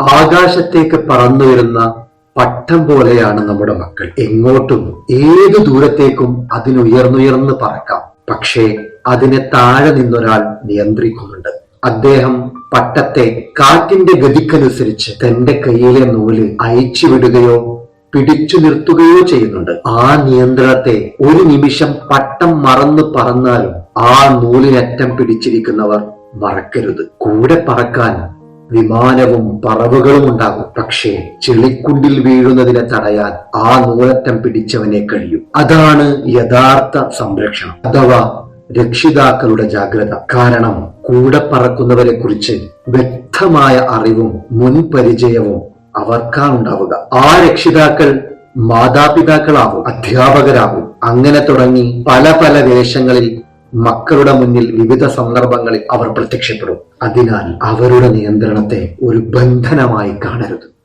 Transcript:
ആകാശത്തേക്ക് പറന്നു വരുന്ന പട്ടം പോലെയാണ് നമ്മുടെ മക്കൾ. എങ്ങോട്ടും ഏത് ദൂരത്തേക്കും അതിനുയർന്നുയർന്ന് പറക്കാം. പക്ഷേ അതിനെ താഴെ നിന്നൊരാൾ നിയന്ത്രിക്കുന്നുണ്ട്. അദ്ദേഹം പട്ടത്തെ കാറ്റിന്റെ ഗതിക്കനുസരിച്ച് തന്റെ കയ്യിലെ നൂൽ അയച്ചു വിടുകയോ പിടിച്ചു നിർത്തുകയോ ചെയ്യുന്നുണ്ട്. ആ നിയന്ത്രണത്തെ ഒരു നിമിഷം പട്ടം മറന്നു പറന്നാലും ആ നൂലിനറ്റം പിടിച്ചിരിക്കുന്നവർ മറക്കരുത്. കൂടെ പറക്കാൻ വിമാനവും പറവുകളും ഉണ്ടാകും. പക്ഷേ ചെളിക്കുണ്ടിൽ വീഴുന്നതിനെ തടയാൻ ആ നൂലറ്റം പിടിച്ചവനെ കഴിയും. അതാണ് യഥാർത്ഥ സംരക്ഷണം അഥവാ രക്ഷിതാക്കളുടെ ജാഗ്രത. കാരണം കൂടെ പറക്കുന്നവരെ കുറിച്ച് വ്യക്തമായ അറിവും മുൻപരിചയവും അവർക്കാ ഉണ്ടാവുക. ആ രക്ഷിതാക്കൾ മാതാപിതാക്കളാവും അധ്യാപകരാകും അങ്ങനെ തുടങ്ങി പല പല വേഷങ്ങളിൽ മക്കളുടെ മുന്നിൽ വിവിധ സന്ദർഭങ്ങളിൽ അവർ പ്രത്യക്ഷപ്പെടും. അതിനാൽ അവരുടെ നിയന്ത്രണത്തെ ഒരു ബന്ധനമായി കാണരുത്.